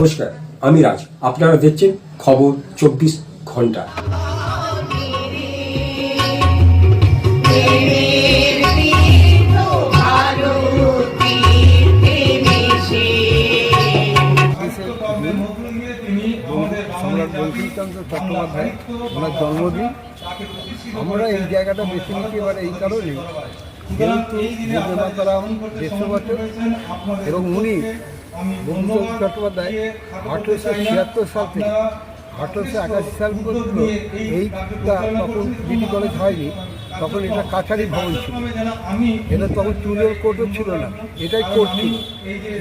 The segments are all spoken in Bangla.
নমস্কার আমি রাজ। আপনারা দেখছেন খবর চব্বিশ ঘণ্টা। সম্রাট বঙ্কিমচন্দ্র চট্টোপাধ্যায় ওনার জন্মদিন আমরা এই জায়গাটা বেছে নিচ্ছি এবার এই কারণে যেহেতু দেড়শো বছর এবং উনি বঙ্কিমচন্দ্র চট্টোপাধ্যায় আঠেরোশো ছিয়াত্তর সাল থেকে আঠেরোশো একাশি সাল পর্যন্ত এইটা তখন বিডি কলেজ হয়নি তখন এটা কাছারি ভবন ছিল। এটা তখন চুলের কোর্টও ছিল না এটাই কোর্ট ছিল।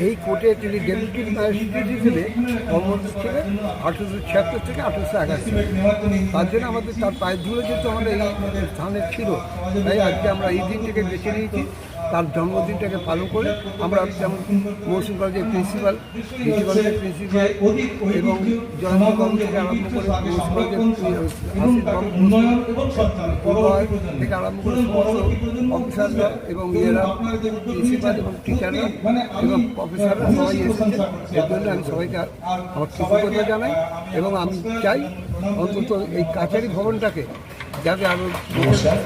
এই কোর্টে তিনি ডেপুটি ম্যাজিস্ট্রেট হিসেবে কর্মরত ছিলেন আঠেরোশো ছিয়াত্তর থেকে আঠেরোশো একাশি। তার জন্য আমাদের তার পায়ের ধুলে যেহেতু আমাদের এই স্থানে ছিল তাই আজকে আমরা এই দিনটাকে বেছে নিয়েছি। তার জন্মদিনটাকে পালন করে আমরা যেমন মৌসুম কলেজের প্রিন্সিপাল কলেজের প্রিন্সিপাল এবং জয়ন্ত থেকে থেকে অফিসাররা এবং এবং এবং জন্য আমি সবাইকে জানাই এবং আমি চাই অন্তত এই কাছারি ভবনটাকে যাতে আলো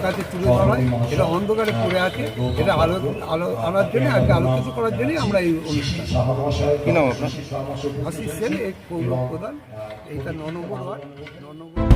কাছে তুলে ধরা হয় এটা অন্ধকারে পড়ে আছে এটা আলো আলো আনার জন্য আজকে কিছু করার জন্যই আমরা এই অনুষ্ঠান কি নাম আপনার আশিস সেন এই প্রধান এইটা ন নম্বর ওয়ার্ড ন নম্বর